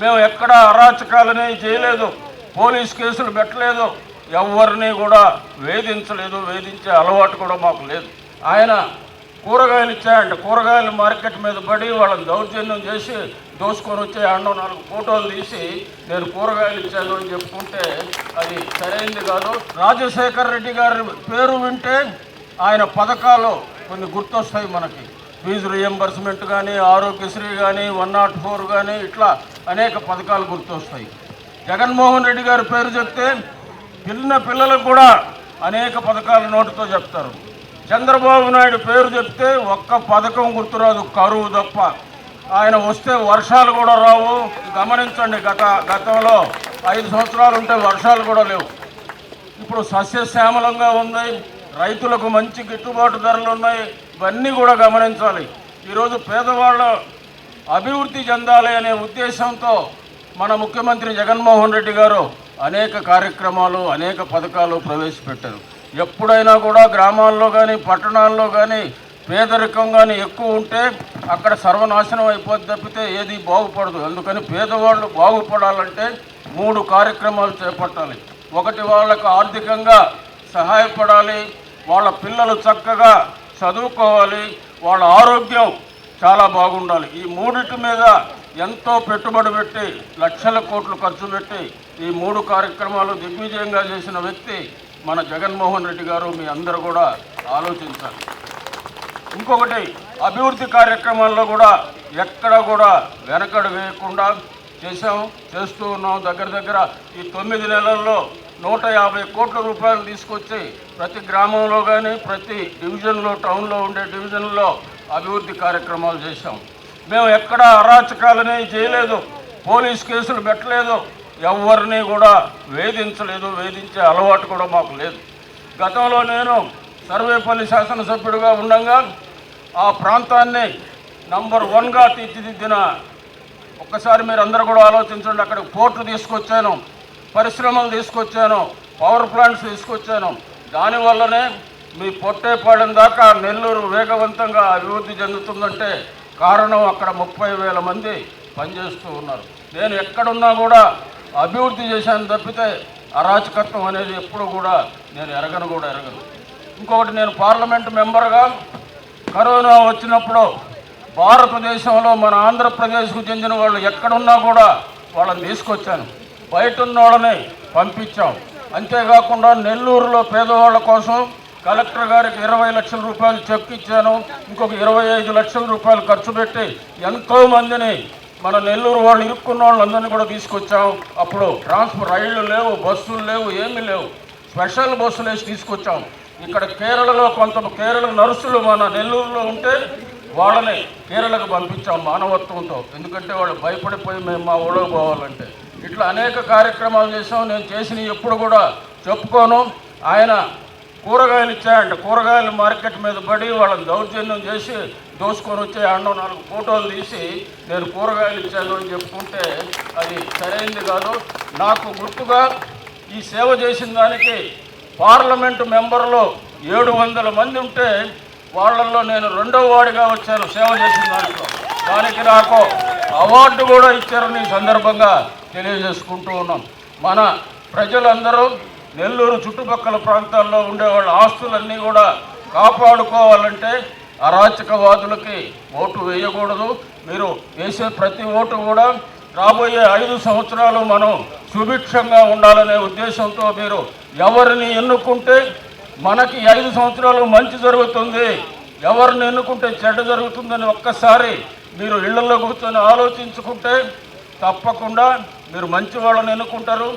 మేము ఎక్కడ అరాచకాలని చేయలేదు. పోలీస్ కేసులు పెట్టలేదు. ఎవరిని కూడా వేధించలేదు. వేధించే అలవాటు కూడా మాకు లేదు. ఆయన కూరగాయలు ఇచ్చాయంట కూరగాయలు మార్కెట్ మీద పడి వాళ్ళని దౌర్జన్యం చేసి దోసుకొని వచ్చే అండం నాలుగు ఫోటోలు తీసి నేను కూరగాయలు ఇచ్చాను అని చెప్పుకుంటే అది సరైంది కాదు. రాజశేఖర్ రెడ్డి గారి పేరు వింటే ఆయన పథకాలు కొన్ని గుర్తొస్తాయి మనకి. ఫీజు రియంబర్స్మెంట్ కానీ ఆరోగ్యశ్రీ కానీ వన్ నాట్ ఫోర్ కానీ ఇట్లా అనేక పథకాలు గుర్తొస్తాయి. జగన్మోహన్ రెడ్డి గారి పేరు చెప్తే పిల్ల పిల్లలకు కూడా అనేక పథకాలు నోటితో చెప్తారు. చంద్రబాబు నాయుడు పేరు చెప్తే ఒక్క పథకం గుర్తురాదు కరువు తప్ప. ఆయన వస్తే వర్షాలు కూడా రావు. గమనించండి గత గతంలో ఐదు సంవత్సరాలు ఉంటే వర్షాలు కూడా లేవు. ఇప్పుడు సస్యశ్యామలంగా ఉంది. రైతులకు మంచి గిట్టుబాటు ధరలు ఉన్నాయి. ఇవన్నీ కూడా గమనించాలి. ఈరోజు పేదవాళ్ళ అభివృద్ధి చెందాలి అనే ఉద్దేశంతో మన ముఖ్యమంత్రి జగన్మోహన్ రెడ్డి గారు అనేక కార్యక్రమాలు అనేక పథకాలు ప్రవేశపెట్టారు. ఎప్పుడైనా కూడా గ్రామాల్లో కానీ పట్టణాల్లో కానీ పేదరికం కానీ ఎక్కువ ఉంటే అక్కడ సర్వనాశనం అయిపోద్ది తప్పితే ఏది బాగుపడదు. అందుకని పేదవాళ్ళు బాగుపడాలంటే మూడు కార్యక్రమాలు చేపట్టాలి. ఒకటి వాళ్ళకు ఆర్థికంగా సహాయపడాలి వాళ్ళ పిల్లలు చక్కగా చదువుకోవాలి వాళ్ళ ఆరోగ్యం చాలా బాగుండాలి. ఈ మూడింటి మీద ఎంతో పెట్టుబడి పెట్టి లక్షల కోట్లు ఖర్చు పెట్టి ఈ మూడు కార్యక్రమాలు దిగ్విజయంగా చేసిన వ్యక్తి మన జగన్మోహన్ రెడ్డి గారు మీ అందరూ కూడా ఆలోచించాలి. ఇంకొకటి అభివృద్ధి కార్యక్రమాల్లో కూడా ఎక్కడ కూడా వెనకడు వేయకుండా చేసాం చేస్తూ ఉన్నాం. దగ్గర దగ్గర ఈ తొమ్మిది నెలల్లో నూట యాభై కోట్ల రూపాయలు తీసుకొచ్చి ప్రతి గ్రామంలో కానీ ప్రతి డివిజన్లో టౌన్లో ఉండే డివిజన్లో అభివృద్ధి కార్యక్రమాలు చేశాం. మేము ఎక్కడ అరాచకాలని చేయలేదు. పోలీస్ కేసులు పెట్టలేదు. ఎవరిని కూడా వేధించలేదు. వేధించే అలవాటు కూడా మాకు లేదు. గతంలో నేను సర్వేపల్లి శాసనసభ్యుడిగా ఉండగా ఆ ప్రాంతాన్ని నంబర్ వన్గా తీర్చిదిద్దిన ఒక్కసారి మీరు అందరూ కూడా ఆలోచించండి. అక్కడ పోర్టు తీసుకొచ్చాను. పరిశ్రమలు తీసుకొచ్చాను. పవర్ ప్లాంట్స్ తీసుకొచ్చాను. దానివల్లనే మీ పొట్టేపాలెం దాకా నెల్లూరు వేగవంతంగా అభివృద్ధి చెందుతుందంటే కారణం అక్కడ ముప్పై వేల మంది పనిచేస్తూ ఉన్నారు. నేను ఎక్కడున్నా కూడా అభివృద్ధి చేశాను తప్పితే అరాచకత్వం అనేది ఎప్పుడు కూడా నేను ఎరగను కూడా ఎరగను. ఇంకొకటి నేను పార్లమెంట్ మెంబర్గా కరోనా వచ్చినప్పుడు భారతదేశంలో మన ఆంధ్రప్రదేశ్కు చెందిన వాళ్ళు ఎక్కడున్నా కూడా వాళ్ళని తీసుకొచ్చాను. బయట ఉన్న వాళ్ళని పంపించాం. అంతేకాకుండా నెల్లూరులో పేదవాళ్ళ కోసం కలెక్టర్ గారికి ఇరవై లక్షల రూపాయలు చెక్ ఇచ్చాను. ఇంకొక ఇరవై ఐదు లక్షల రూపాయలు ఖర్చు పెట్టి ఎంతో మందిని మన నెల్లూరు వాళ్ళు ఇరుక్కున్న వాళ్ళందరినీ కూడా తీసుకొచ్చాం. అప్పుడు ట్రాన్స్పోర్ట్ రైళ్ళు లేవు బస్సులు లేవు ఏమీ లేవు. స్పెషల్ బస్సులు వేసి తీసుకొచ్చాం. ఇక్కడ కేరళలో కొంత కేరళ నర్సులు మన నెల్లూరులో ఉంటే వాళ్ళని కేరళకు పంపించాం మానవత్వంతో. ఎందుకంటే వాళ్ళు భయపడిపోయి మేము మా ఊళ్ళో పోవాలంటే. ఇట్లా అనేక కార్యక్రమాలు చేసాం నేను చేసిన ఎప్పుడు కూడా చెప్పుకోను. ఆయన కూరగాయలు ఇచ్చాయంట. కూరగాయలు మార్కెట్ మీద పడి వాళ్ళని దౌర్జన్యం చేసి దోసుకొని వచ్చే అన్నో నాలుగు ఫోటోలు తీసి నేను కూరగాయలు ఇచ్చాను అని చెప్పుకుంటే అది సరైంది కాదు. నాకు గుర్తుగా ఈ సేవ చేసిన దానికి పార్లమెంటు మెంబర్లు ఏడు వందల మంది ఉంటే వాళ్ళల్లో నేను రెండవ వాడిగా వచ్చాను సేవ చేసిన దాంట్లో. దానికి నాకు అవార్డు కూడా ఇచ్చారని సందర్భంగా తెలియజేసుకుంటూ ఉన్నాం. మన ప్రజలందరూ నెల్లూరు చుట్టుపక్కల ప్రాంతాల్లో ఉండే వాళ్ళ ఆస్తులన్నీ కూడా కాపాడుకోవాలంటే అరాచకవాదులకి ఓటు వేయకూడదు. మీరు వేసే ప్రతి ఓటు కూడా రాబోయే ఐదు సంవత్సరాలు మనం సుభిక్షంగా ఉండాలనే ఉద్దేశంతో మీరు ఎవరిని ఎన్నుకుంటే మనకి ఐదు సంవత్సరాలు మంచి జరుగుతుంది. ఎవరిని ఎన్నుకుంటే చెడ్డ జరుగుతుందని ఒక్కసారి మీరు ఇళ్ళలో కూర్చొని ఆలోచించుకుంటే తప్పకుండా మీరు మంచి వాళ్ళని ఎన్నుకుంటారు.